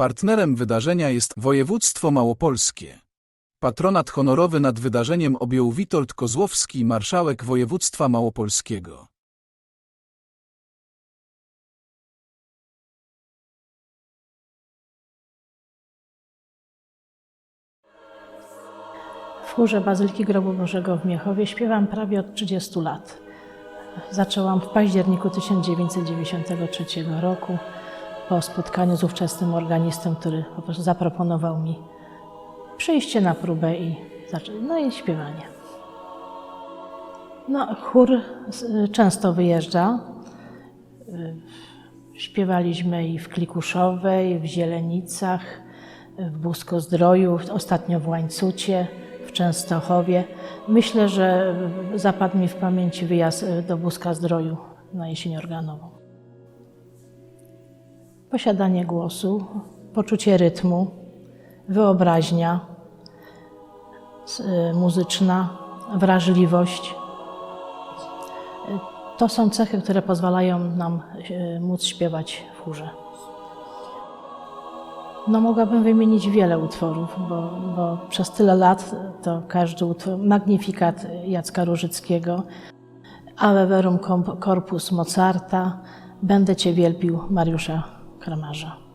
Partnerem wydarzenia jest województwo małopolskie. Patronat honorowy nad wydarzeniem objął Witold Kozłowski, marszałek województwa małopolskiego. W chórze Bazyliki Grobu Bożego w Miechowie śpiewam prawie od 30 lat. Zaczęłam w październiku 1993 roku po spotkaniu z ówczesnym organistą, który po prostu zaproponował mi przyjście na próbę i, no i śpiewanie. No, chór często wyjeżdża. Y, Śpiewaliśmy i w Klikuszowej, w Zielenicach, w Busko-Zdroju, ostatnio w Łańcucie, w Częstochowie. Myślę, że zapadł mi w pamięci wyjazd y, do Buska-Zdroju na jesień organową. Posiadanie głosu, poczucie rytmu, wyobraźnia y, muzyczna, wrażliwość. To są cechy, które pozwalają nam e, móc śpiewać w chórze. No mogłabym wymienić wiele utworów, bo, bo przez tyle lat to każdy utwór, Magnifikat Jacka Różyckiego, Ave Verum Corpus Mozarta, Będę Cię wielbił Mariusza Kramarza.